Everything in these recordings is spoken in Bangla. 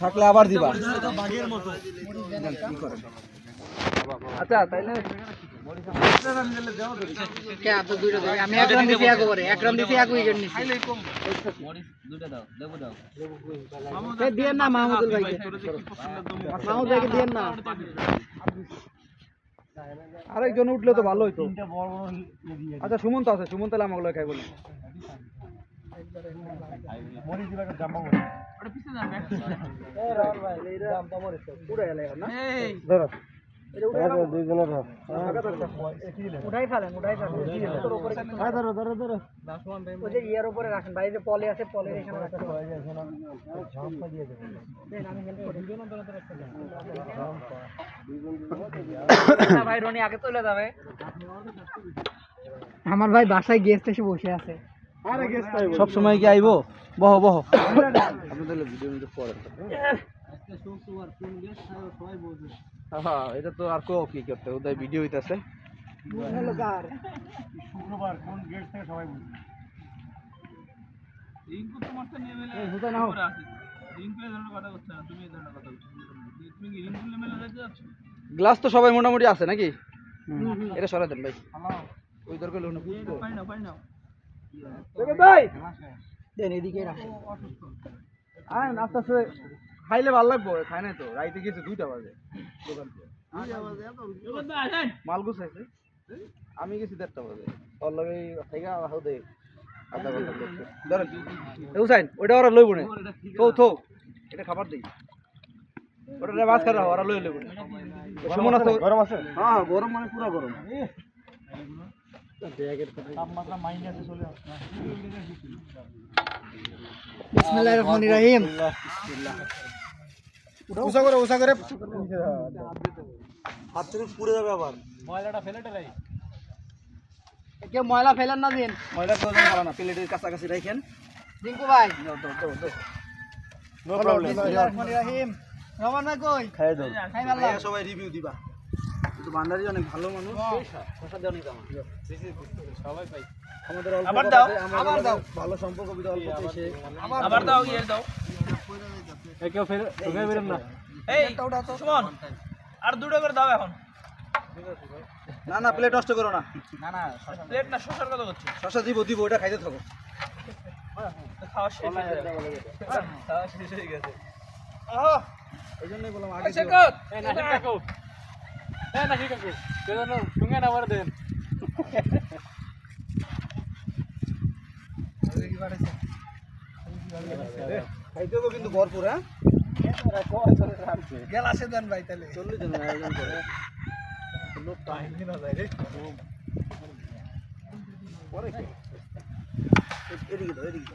থাকলে আবার দিবা। আচ্ছা তাইলে কে আপনি দুইটা দেবে? আমি এক রাম দিছি রাম দিছি দিয়েন না মাহমুদুল ভাইকে। মাহমুদ ভাইকে দিয়েন না। আরেকজন উঠলে তো ভালো হইতো। আচ্ছা সুমন্ত আছে সুমন্ত তাহলে আমাগুলো খাই বলি উঠাই ভাই বাসায় ফেলেন ধরো ধরো ধরো আছে সব সময় কি আইবো? বহ বহ। এটা তো আর কি করতে? ওদের ভিডিও গ্লাস তো সবাই মোটামুটি আছে নাকি? এটা সরাই দেন ভাই। ওই দরকার দেন এদিকে আস্তে আস্তে খাইলে ভালো লাগবো খাই নাই তো রাইতে গেছে দুইটা বাজে দোকান মাল গুছাইছে। আমি গেছি দেড়টা বাজে। ওর লগে থেকে হাউ দে আধা ঘণ্টা ধরেন হুসাইন ওটা ওরা লইব না। থো থো এটা খাবার দেই। ওটা মাছ খাওয়া ওরা লই লইব সুমন আছে? গরম আছে? হ্যাঁ হ্যাঁ, গরম মানে পুরো গরম। রহিম। উষা করে উষা করে। হাত থেকে পুড়ে যাবে আবার। কেউ ময়লা ফেলেন না দিন। ময়লা তো ভালো না প্লেটের কাছাকাছি রাখেন রিঙ্কু ভাই। নো প্রবলেম রহমান ভাই কই? খাই দাও। সবাই রিভিউ দিবা। ভান্ডারি অনেক ভালো মানুষ। প্রসাদ অনেক সবাই পাই। আমাদের আবার দাও, আবার দাও। ভালো সম্পর্ক বিধা অল্প এসে আবার দাও ইয়ে দাও। কেউ ফের ঢুকে বেরোন না। এই সুমন আর দুটো করে দাও এখন। না না প্লেট নষ্ট করো না। না প্লেট না শসার কথা করছি শশা দিব দিব ওটা খাইতে থাকো। খাওয়া শেষ হয়ে যাবে। খাওয়া শেষ হয়ে গেছে। এই জন্যই বললাম আগে দিও। শেখত খাইতে হবে কিন্তু ভরপুর হ্যাঁ গেলাসে দেন ভাই তাহলে চল্লিশ জন আয়োজন করে পরে কে? এ- এদিকে দাও এদিকে।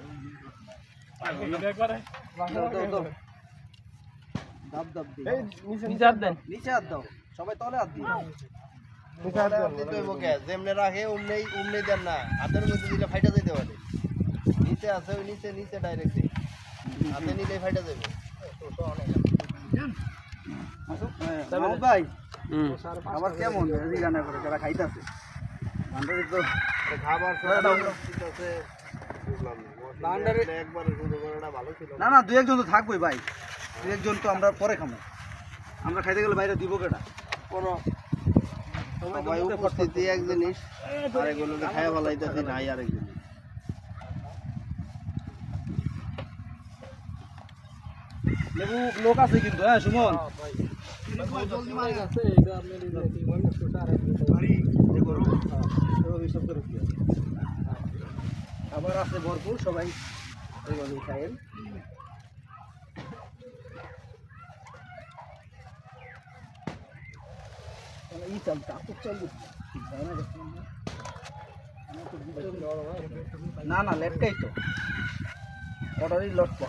দাব। নিচে হাত দেন নিচে হাত দাও সবাই তলে হাত দিও যেমনে রাখে অমনেই অমনেই দেন না। হাতের মধ্যে দিলে ফাইটা যেতে পারে। নিচে আছে ওই নিচে নিচে ডাইরেক্ট হাতে নিলে ফাইটা যাবে ভাই আবার কেমন? রান্না করে যারা খাইতেছে। ভান্ডারি তো খাবার ভান্ডারি একবার ভালো না না দু একজন তো থাকবোই ভাই। দু একজন তো আমরা পরে খাব আমরা খাইতে গেলে বাইরে দিব কেটা কোনো সবাই উপস্থিতি এক জিনিস আর এগুলোকে খাই নাই আরেক জিনিস লেবু লোক আছে কিন্তু হ্যাঁ সুমন? আবার আছে ভরপুর সবাই এইভাবেই খাইয়েন। ই চলছে আপুর চলবে না না লেটকাই তো। অর্ডারই লটকা